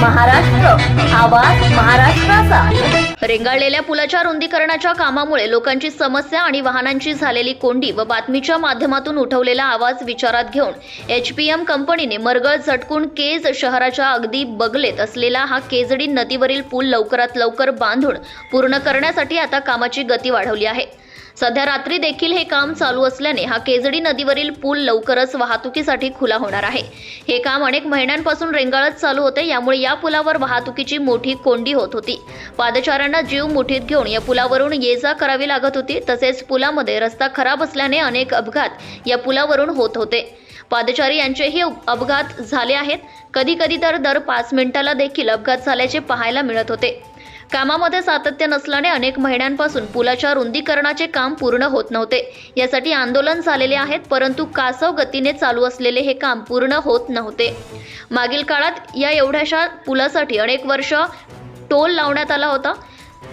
महाराष्ट्र आवाज महाराष्ट्राचा. रेंगाळलेल्या पुलाच्या रुंदीकरणाच्या कामामुळे लोकांची समस्या आणि वाहनांची झालेली कोंडी व बातमीच्या माध्यमातून उठवलेला आवाज विचारात घेऊन एच पी एम कंपनीने मरगळ झटकून केज शहराच्या अगदी बगलेत असलेला हा केजडी नदीवरील पूल लवकरात लवकर बांधून पूर्ण करण्यासाठी आता कामाची गती वाढवली आहे. सध्या रात्री देखील हे काम चालू असल्याने हा केजडी नदीवरील पूल लवकरच वाहतुकीसाठी खुला होणार आहे. हे काम अनेक महिन्यांपासून रेंगाळत चालू होते यामुळे या पुलावर वाहतुकीची मोठी कोंडी होत होती. पादचाऱ्यांना जीव मुठीत घेऊन या पुलावरून ये जा करावी लागत होती तसेच पुलामध्ये रस्ता खराब असल्याने अनेक अपघात या पुलावरून होत होते. पादचारी यांचेही अपघात झाले आहेत. कधी कधी तर दर पाच मिनिटाला देखील अपघात झाल्याचे पाहायला मिळत होते. कामामध्ये सातत्य नसल्याने अनेक महिन्यांपासून पुलाच्या रुंदीकरणाचे काम पूर्ण होत नव्हते. यासाठी आंदोलन झालेले आहेत परंतु कासव गतीने चालू असलेले हे काम पूर्ण होत नव्हते. मागील काळात या एवढ्याशा पुलासाठी अनेक वर्ष टोल लावण्यात आला होता.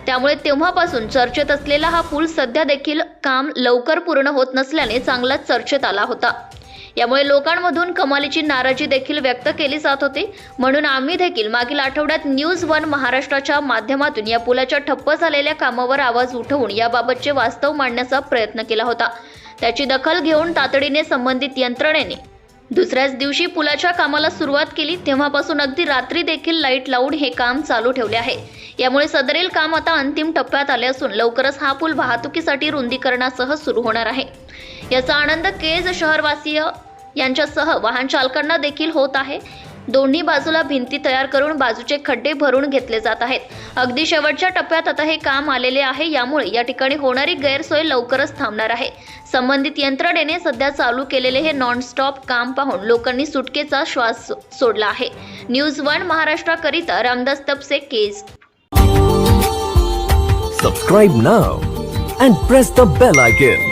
त्यामुळे तेव्हापासून चर्चेत असलेला हा पूल सध्या देखील काम लवकर पूर्ण होत नसल्याने चांगलाच चर्चेत आला होता. यामुळे लोकांमधून कमालीची नाराजी देखील व्यक्त केली जात होती. म्हणून आम्ही देखील मागील आठवड्यात न्यूज वन महाराष्ट्राच्या माध्यमातून या पुलाच्या ठप्प झालेल्या कामावर आवाज उठवून याबाबतचे वास्तव मांडण्याचा प्रयत्न केला होता. त्याची दखल घेऊन तातडीने संबंधित यंत्रणेने दुसऱ्याच दिवशी पुलाच्या कामाला सुरुवात केली. तेव्हापासून अगदी रात्री देखील लाइट लावून हे काम चालू ठेवले आहे. यामुळे सदरील काम आता अंतिम टप्प्यात आले असून लवकरच हा पूल वाहतुकीसाठी रुंदीकरणासह सुरू होणार आहे. याचा आनंद केज शहरवासीय यांच्यासह वाहन चालकांना देखील होत आहे. दोन्ही बाजूला भिंती तयार करून बाजूचे खड्डे भरून घेतले जात आहेत. अगदी शेवटच्या टप्प्यात आता हे काम आलेले आहे. यामुळे या ठिकाणी होणारी गैरसोय लवकरच थांबणार आहे. संबंधित यंत्रणेने सध्या चालू केलेले हे नॉनस्टॉप काम पाहून लोकांनी सुटकेचा श्वास सोडला आहे. News one महाराष्ट्राकरिता Ramdas Tapse Kej. Subscribe now and press the bell icon